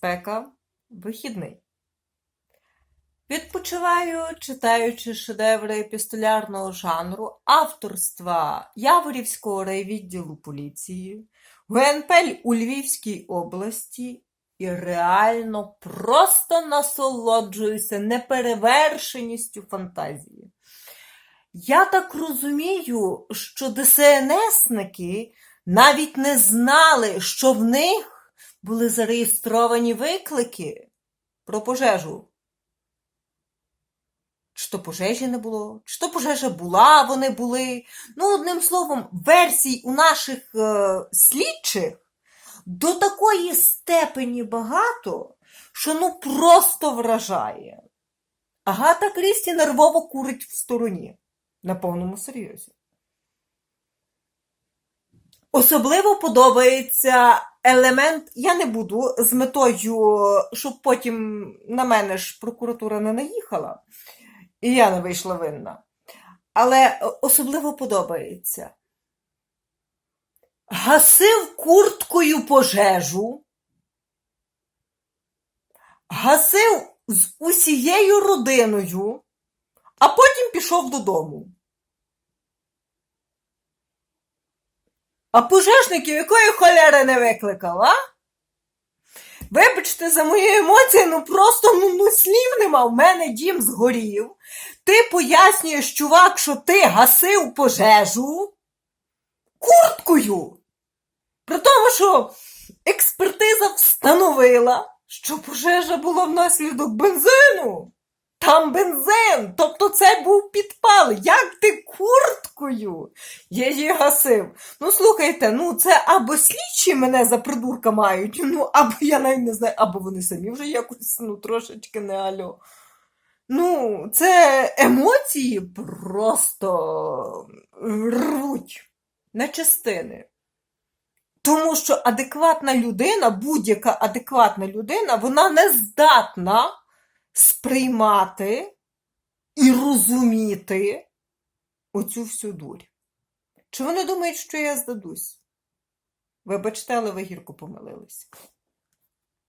спека, вихідний. Відпочиваю, читаючи шедеври епістолярного жанру авторства Яворівського райвідділу поліції, ГНПЛ у Львівській області і реально просто насолоджуюся неперевершеністю фантазії. Я так розумію, що ДСНСники навіть не знали, що в них були зареєстровані виклики про пожежу. Чи то пожежі не було, чи то пожежа була, вони були. Ну, одним словом, версій у наших е, слідчих до такої степені багато, що ну просто вражає. Агата Крісті нервово курить в стороні. На повному серйозі. Особливо подобається елемент, я не буду з метою, щоб потім на мене ж прокуратура не наїхала, і я не вийшла винна. Але особливо подобається. Гасив курткою пожежу, гасив з усією родиною, а потім пішов додому. А пожежників якої холери не викликав, а? Вибачте за мої емоції, ну просто ну, ну слів нема. В мене дім згорів. Ти пояснюєш, чувак, що ти гасив пожежу курткою. При тому, що експертиза встановила, що пожежа була внаслідок бензину. Там бензин, тобто це був підпал. Як ти курткою її гасив? Ну, слухайте, ну це або слідчі мене за придурка мають, ну, або я навіть не знаю, або вони самі вже якось ну, трошечки не альо. Ну, це емоції просто рвуть на частини. Тому що адекватна людина, будь-яка адекватна людина, вона не здатна сприймати і розуміти оцю всю дурь. Чи вони думають, що я здадусь? Вибачте, але ви гірко помилилися.